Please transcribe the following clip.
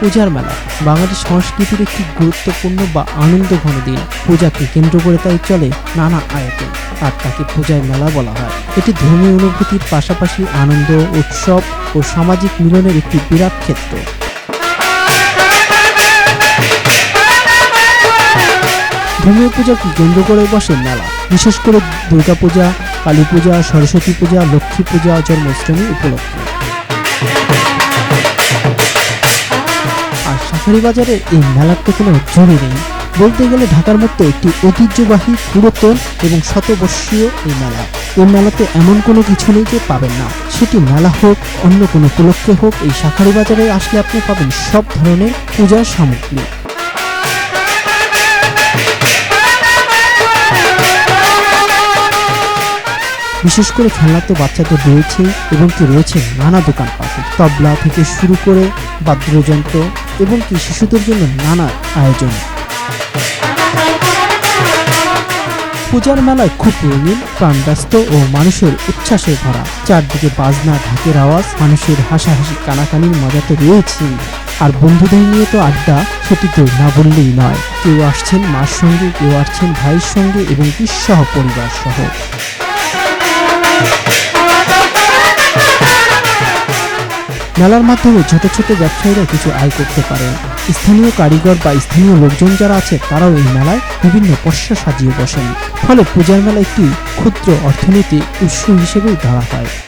পূজার মেলা। বাঙালি সংস্কৃতির একটি গুরুত্বপূর্ণ বা আনন্দ ঘন দিন। পূজাকে কেন্দ্র করে তাই চলে নানা আয়োজন, আর তাকে পূজায় মেলা বলা হয়। এটি ধর্মীয় অনুভূতির পাশাপাশি আনন্দ, উৎসব ও সামাজিক মিলনের একটি বিরাট ক্ষেত্র। ধর্মীয় পূজাকে কেন্দ্র করে বসে মেলা। বিশেষ করে দুর্গাপূজা কালী পূজা সরস্বতী পূজা, লক্ষ্মী পূজা, জন্মাষ্টমী উপলক্ষে। বাজারের এই মেলার তো কোনো জমি নেই। বলতে গেলে ঢাকার মধ্যে একটি ঐতিহ্যবাহী পুরাতন এবং শতবর্ষীয় এই মেলা। এই মেলাতে এমন কোনো কিছু নেই যে পাবেন না। সেটি মেলা হোক, অন্য কোনো উপলক্ষে হোক, এই সাফারি বাজারে আসলে আপনি পাবেন সব ধরনের পূজার সামগ্রী। বিশেষ করে খেলনা তো বাচ্চাদের রয়েছে এবং কি রয়েছে নানা দোকান দোকানপাট। তবলা থেকে শুরু করে বাদ্যযন্ত্র এবং কি শিশুদের জন্য নানা আয়োজন। পূজার মেলায় খুব রঙিন, প্রাণব্যস্ত ও মানুষের উচ্ছ্বাসে ভরা। চারদিকে বাজনা, ঢাকের আওয়াজ, মানুষের হাসাহাসি, কানাকানির মজা তো রয়েছেই আর বন্ধুদের নিয়ে তো আড্ডা সেটি তো না বললেই নয়। কেউ আসছেন মার সঙ্গে, কেউ আসছেন ভাইয়ের সঙ্গে এবং কি সহ পরিবার সহ মেলার মাধ্যমে ছোট ছোট ব্যবসায়ীরা কিছু আয় করতে পারেন। স্থানীয় কারিগর বা স্থানীয় লোকজন যারা আছে, তারাও এই মেলায় বিভিন্ন পশ্চা সাজিয়ে বসেন। ফলে পূজার মেলা একটি ক্ষুদ্র অর্থনীতি উৎস হিসেবেই ধরা হয়।